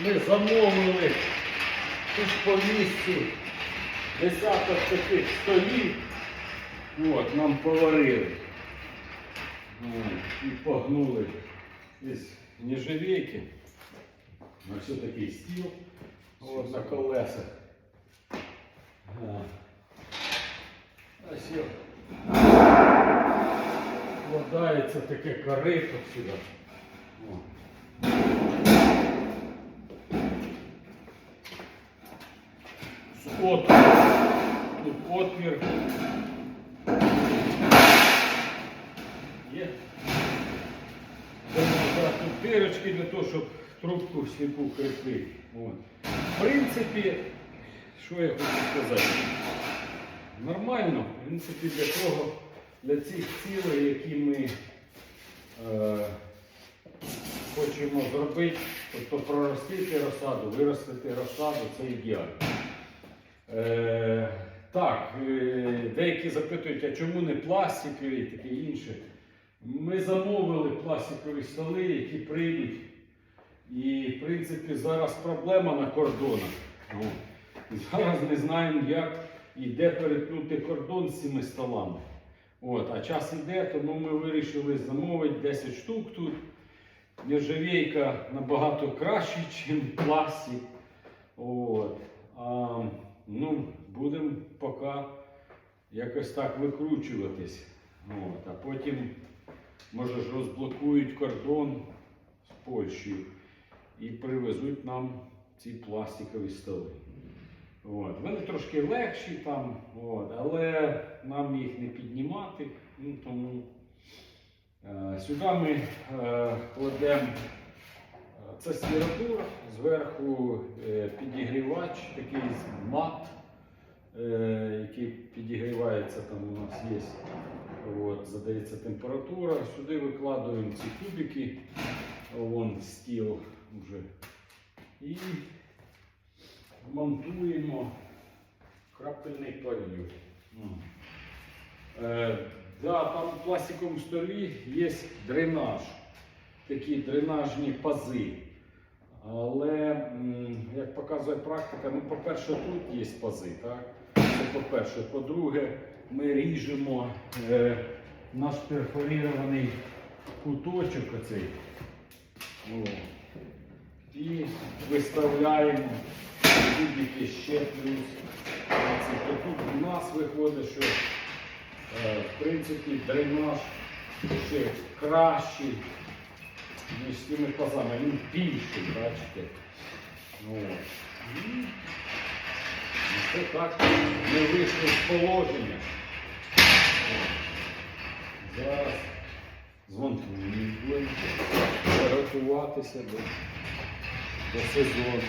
ми замовили тут по місцю десяток таких столів. От, нам поварили. От, і погнули із. На все такий стіл. От, на колесах. Ось його. Вкладається таке корито сюди. О. З отвір. Тут отвір. Є. Тут дирочки для того, щоб трубку в снігу крепити. В принципі, що я хочу сказати? Нормально, в принципі, для того, для цих цілей, які ми е, хочемо зробити, тобто проростити розсаду, виростити розсаду, це ідеально. Е, так, е, деякі запитують, а чому не пластикові і таке інше. Ми замовили пластикові столи, які прийдуть. І, в принципі, зараз проблема на кордонах. О. Зараз не знаємо, як і де перетнути кордон з цими столами. От, а час іде, тому ми вирішили замовити 10 штук тут. Нержавейка набагато краще, ніж пластик. От. А, ну, будемо поки якось так викручуватись. От. А потім, може ж, розблокують кордон з Польщею і привезуть нам ці пластикові столи. От. Вони трошки легші там, от, але нам їх не піднімати. Ну, тому е, сюди ми е, кладемо це стіратура, зверху е, підігрівач, такий мат, е, який підігрівається, там у нас є. От, задається температура. Сюди викладуємо ці кубики, вон стіл вже. І монтуємо крапельний полів. Е, да, там у пластиковому столі є дренаж, такі дренажні пази. Але, як показує практика, ну, по-перше, тут є пази. Так? Це по-перше. По-друге, ми ріжемо е, наш перфорірований куточок оцей. О. І виставляємо кубики ще плюс. 20. Тут у нас виходить, що е, в принципі дренаж ще кращий, ніж з тими пазами. Він більший, бачите. Ну, Це так не вийшло з положення. Зараз Зараз не будемо готуватися до, до сезону.